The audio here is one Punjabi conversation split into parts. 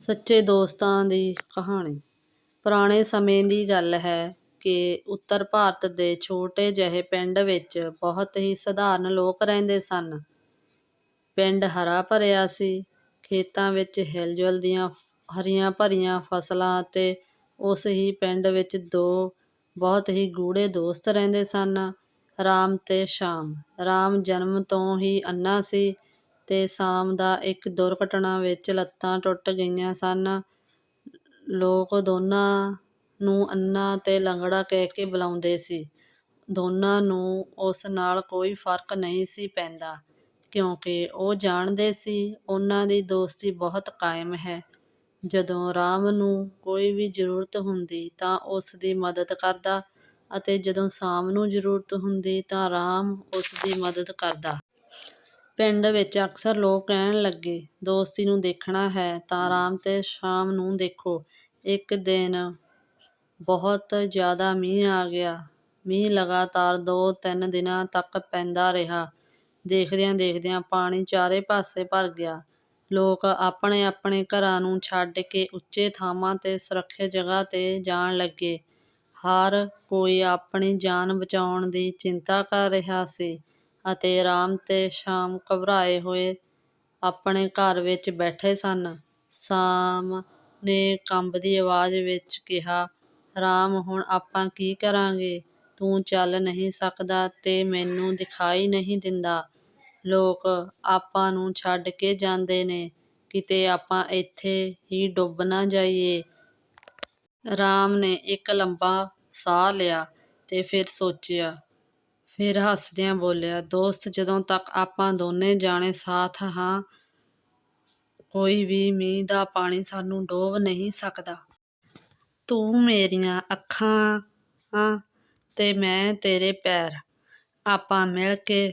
ਸੱਚੇ ਦੋਸਤਾਂ ਦੀ ਕਹਾਣੀ ਪੁਰਾਣੇ ਸਮੇਂ ਦੀ ਗੱਲ ਹੈ ਕਿ ਉੱਤਰ ਭਾਰਤ ਦੇ ਛੋਟੇ ਜਿਹੇ ਪਿੰਡ ਵਿੱਚ ਬਹੁਤ ਹੀ ਸਧਾਰਨ ਲੋਕ ਰਹਿੰਦੇ ਸਨ। ਪਿੰਡ ਹਰਾ ਭਰਿਆ ਸੀ। ਖੇਤਾਂ ਵਿੱਚ ਹਿਲਜੁਲ ਦੀਆਂ ਹਰੀਆਂ ਭਰੀਆਂ ਫਸਲਾਂ ਅਤੇ ਉਸ ਹੀ ਪਿੰਡ ਵਿੱਚ ਦੋ ਬਹੁਤ ਹੀ ਗੂੜ੍ਹੇ ਦੋਸਤ ਰਹਿੰਦੇ ਸਨ, ਰਾਮ ਤੇ ਸ਼ਾਮ। ਰਾਮ ਜਨਮ ਤੋਂ ਹੀ ਅੰਨਾ ਸੀ ਅਤੇ ਸ਼ਾਮ ਦਾ ਇੱਕ ਦੁਰਘਟਨਾ ਵਿੱਚ ਲੱਤਾਂ ਟੁੱਟ ਗਈਆਂ ਸਨ। ਲੋਕ ਦੋਨਾਂ ਨੂੰ ਅੰਨ੍ਹਾ ਅਤੇ ਲੰਗੜਾ ਕਹਿ ਕੇ ਬੁਲਾਉਂਦੇ ਸੀ। ਦੋਨਾਂ ਨੂੰ ਉਸ ਨਾਲ ਕੋਈ ਫ਼ਰਕ ਨਹੀਂ ਸੀ ਪੈਂਦਾ, ਕਿਉਂਕਿ ਉਹ ਜਾਣਦੇ ਸੀ, ਉਹਨਾਂ ਦੀ ਦੋਸਤੀ ਬਹੁਤ ਕਾਇਮ ਹੈ। ਜਦੋਂ ਰਾਮ ਨੂੰ ਕੋਈ ਵੀ ਜ਼ਰੂਰਤ ਹੁੰਦੀ ਤਾਂ ਉਸ ਦੀ ਮਦਦ ਕਰਦਾ ਅਤੇ ਜਦੋਂ ਸ਼ਾਮ ਨੂੰ ਜ਼ਰੂਰਤ ਹੁੰਦੀ ਤਾਂ ਰਾਮ ਉਸ ਦੀ ਮਦਦ ਕਰਦਾ। ਪਿੰਡ ਵਿੱਚ ਅਕਸਰ ਲੋਕ ਕਹਿਣ ਲੱਗੇ, ਦੋਸਤੀ ਨੂੰ ਦੇਖਣਾ ਹੈ ਤਾਂ ਰਾਮ ਤੇ ਸ਼ਾਮ ਨੂੰ ਦੇਖੋ। ਇੱਕ ਦਿਨ ਬਹੁਤ ਜ਼ਿਆਦਾ ਮੀਂਹ ਆ ਗਿਆ। ਮੀਂਹ ਲਗਾਤਾਰ ਦੋ-ਤਿੰਨ ਦਿਨਾਂ ਤੱਕ ਪੈਂਦਾ ਰਿਹਾ। ਦੇਖਦਿਆਂ-ਦੇਖਦਿਆਂ ਪਾਣੀ ਚਾਰੇ ਪਾਸੇ ਭਰ ਗਿਆ। ਲੋਕ ਆਪਣੇ-ਆਪਣੇ ਘਰਾਂ ਨੂੰ ਛੱਡ ਕੇ ਉੱਚੇ ਥਾਵਾਂ ਤੇ ਸੁਰੱਖਿਅਤ ਜਗ੍ਹਾ ਤੇ ਜਾਣ ਲੱਗੇ। ਹਰ ਕੋਈ ਆਪਣੀ ਜਾਨ ਬਚਾਉਣ ਦੀ ਚਿੰਤਾ ਕਰ ਰਿਹਾ ਸੀ ਅਤੇ ਰਾਮ ਤੇ ਸ਼ਾਮ ਘਬਰਾਏ ਹੋਏ ਆਪਣੇ ਘਰ ਵਿੱਚ ਬੈਠੇ ਸਨ। ਸ਼ਾਮ ਨੇ ਕੰਬਦੀ ਆਵਾਜ਼ ਵਿੱਚ ਕਿਹਾ, ਰਾਮ ਹੁਣ ਆਪਾਂ ਕੀ ਕਰਾਂਗੇ? ਤੂੰ ਚੱਲ ਨਹੀਂ ਸਕਦਾ ਤੇ ਮੈਨੂੰ ਦਿਖਾਈ ਨਹੀਂ ਦਿੰਦਾ। ਲੋਕ ਆਪਾਂ ਨੂੰ ਛੱਡ ਕੇ ਜਾਂਦੇ ਨੇ, ਕਿਤੇ ਆਪਾਂ ਇੱਥੇ ਹੀ ਡੁੱਬ ਨਾ ਜਾਈਏ। ਰਾਮ ਨੇ ਇੱਕ ਲੰਬਾ ਸਾਹ ਲਿਆ ਤੇ ਫਿਰ ਸੋਚਿਆ। ਫਿਰ ਹੱਸਦਿਆਂ ਬੋਲਿਆ, ਦੋਸਤ ਜਦੋਂ ਤੱਕ ਆਪਾਂ ਦੋਨੇ ਜਾਣੇ ਸਾਥ ਹਾਂ, ਕੋਈ ਵੀ ਮੀਂਹ ਦਾ ਪਾਣੀ ਸਾਨੂੰ ਡੋਬ ਨਹੀਂ ਸਕਦਾ। ਤੂੰ ਮੇਰੀਆਂ ਅੱਖਾਂ ਤੇ ਮੈਂ ਤੇਰੇ ਪੈਰ। ਆਪਾਂ ਮਿਲ ਕੇ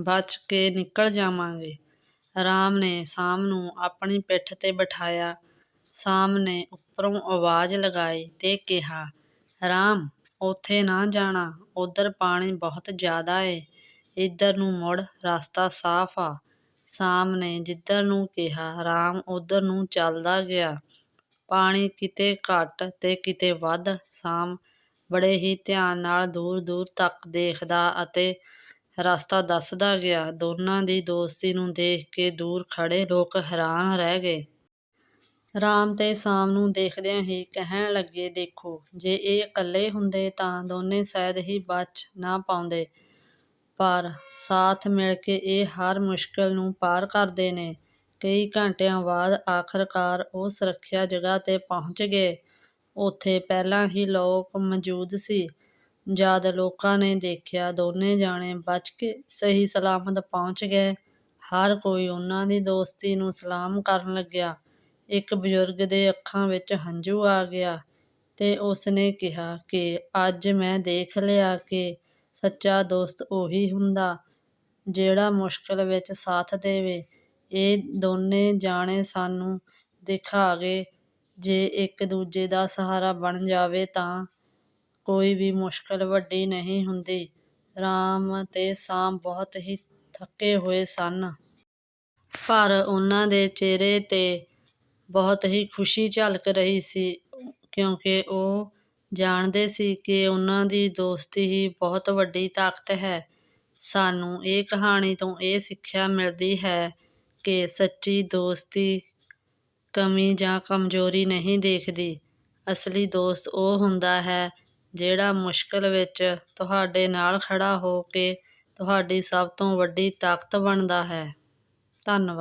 ਬਚ ਕੇ ਨਿਕਲ ਜਾਵਾਂਗੇ। ਰਾਮ ਨੇ ਸ਼ਾਮ ਨੂੰ ਆਪਣੀ ਪਿੱਠ ਤੇ ਬਿਠਾਇਆ। ਸ਼ਾਮ ਨੇ ਉੱਪਰੋਂ ਆਵਾਜ਼ ਲਗਾਈ ਤੇ ਕਿਹਾ, ਰਾਮ, ਉੱਥੇ ਨਾ ਜਾਣਾ। ਉੱਧਰ ਪਾਣੀ ਬਹੁਤ ਜ਼ਿਆਦਾ ਏ। ਇੱਧਰ ਨੂੰ ਮੁੜ, ਰਸਤਾ ਸਾਫ਼ ਆ। ਸ਼ਾਮ ਨੇ ਜਿੱਧਰ ਨੂੰ ਕਿਹਾ, ਰਾਮ ਉੱਧਰ ਨੂੰ ਚੱਲਦਾ ਗਿਆ। ਪਾਣੀ ਕਿਤੇ ਘੱਟ ਤੇ ਕਿਤੇ ਵੱਧ। ਸ਼ਾਮ ਬੜੇ ਹੀ ਧਿਆਨ ਨਾਲ ਦੂਰ-ਦੂਰ ਤੱਕ ਦੇਖਦਾ ਅਤੇ ਰਸਤਾ ਦੱਸਦਾ ਗਿਆ। ਦੋਨਾਂ ਦੀ ਦੋਸਤੀ ਨੂੰ ਦੇਖ ਕੇ ਦੂਰ ਖੜ੍ਹੇ ਲੋਕ ਹੈਰਾਨ ਰਹਿ ਗਏ। ਰਾਮ ਤੇ ਸ਼ਾਮ ਨੂੰ ਦੇਖਦਿਆਂ ਹੀ ਕਹਿਣ ਲੱਗੇ, ਦੇਖੋ, ਜੇ ਇਹ ਇਕੱਲੇ ਹੁੰਦੇ ਤਾਂ ਦੋਨੇ ਸ਼ਾਇਦ ਹੀ ਬਚ ਨਾ ਪਾਉਂਦੇ, ਪਰ ਸਾਥ ਮਿਲ ਕੇ ਇਹ ਹਰ ਮੁਸ਼ਕਲ ਨੂੰ ਪਾਰ ਕਰਦੇ ਨੇ। ਕਈ ਘੰਟਿਆਂ ਬਾਅਦ ਆਖ਼ਰਕਾਰ ਉਹ ਸੁਰੱਖਿਅਤ ਜਗ੍ਹਾ ਤੇ ਪਹੁੰਚ ਗਏ। ਉੱਥੇ ਪਹਿਲਾਂ ਹੀ ਲੋਕ ਮੌਜੂਦ ਸੀ। ਜਦ ਲੋਕਾਂ ਨੇ ਦੇਖਿਆ ਦੋਨੇ ਜਾਣੇ ਬਚ ਕੇ ਸਹੀ-ਸਲਾਮਤ ਪਹੁੰਚ ਗਏ, ਹਰ ਕੋਈ ਉਹਨਾਂ ਦੀ ਦੋਸਤੀ ਨੂੰ ਸਲਾਮ ਕਰਨ ਲੱਗਿਆ। ਇੱਕ ਬਜ਼ੁਰਗ ਦੇ ਅੱਖਾਂ ਵਿੱਚ ਹੰਝੂ ਆ ਗਿਆ ਤੇ ਉਸਨੇ ਕਿਹਾ ਕਿ ਅੱਜ ਮੈਂ ਦੇਖ ਲਿਆ ਕਿ ਸੱਚਾ ਦੋਸਤ ਉਹੀ ਹੁੰਦਾ, ਜਿਹੜਾ ਮੁਸ਼ਕਲ ਵਿੱਚ ਸਾਥ ਦੇਵੇ। ਇਹ ਦੋਨੇ ਜਾਣੇ ਸਾਨੂੰ ਦਿਖਾ ਗਏ, ਜੇ ਇੱਕ-ਦੂਜੇ ਦਾ ਸਹਾਰਾ ਬਣ ਜਾਵੇ ਤਾਂ ਕੋਈ ਵੀ ਮੁਸ਼ਕਲ ਵੱਡੀ ਨਹੀਂ ਹੁੰਦੀ। ਰਾਮ ਤੇ ਸ਼ਾਮ ਬਹੁਤ ਹੀ ਥੱਕੇ ਹੋਏ ਸਨ। ਪਰ ਉਹਨਾਂ ਦੇ ਚਿਹਰੇ ਤੇ ਬਹੁਤ ਹੀ ਖੁਸ਼ੀ ਝਲਕ ਰਹੀ ਸੀ, ਕਿਉਂਕਿ ਉਹ ਜਾਣਦੇ ਸੀ ਕਿ ਉਹਨਾਂ ਦੀ ਦੋਸਤੀ ਹੀ ਬਹੁਤ ਵੱਡੀ ਤਾਕਤ ਹੈ। ਸਾਨੂੰ ਇਹ ਕਹਾਣੀ ਤੋਂ ਇਹ ਸਿੱਖਿਆ ਮਿਲਦੀ ਹੈ ਕਿ ਸੱਚੀ ਦੋਸਤੀ ਕਮੀ ਜਾਂ ਕਮਜ਼ੋਰੀ ਨਹੀਂ ਦੇਖਦੀ। ਅਸਲੀ ਦੋਸਤ ਉਹ ਹੁੰਦਾ ਹੈ, ਜਿਹੜਾ ਮੁਸ਼ਕਲ ਵਿੱਚ ਤੁਹਾਡੇ ਨਾਲ ਖੜ੍ਹਾ ਹੋ ਕੇ ਤੁਹਾਡੀ ਸਭ ਤੋਂ ਵੱਡੀ ਤਾਕਤ ਬਣਦਾ ਹੈ। ਧੰਨਵਾਦ।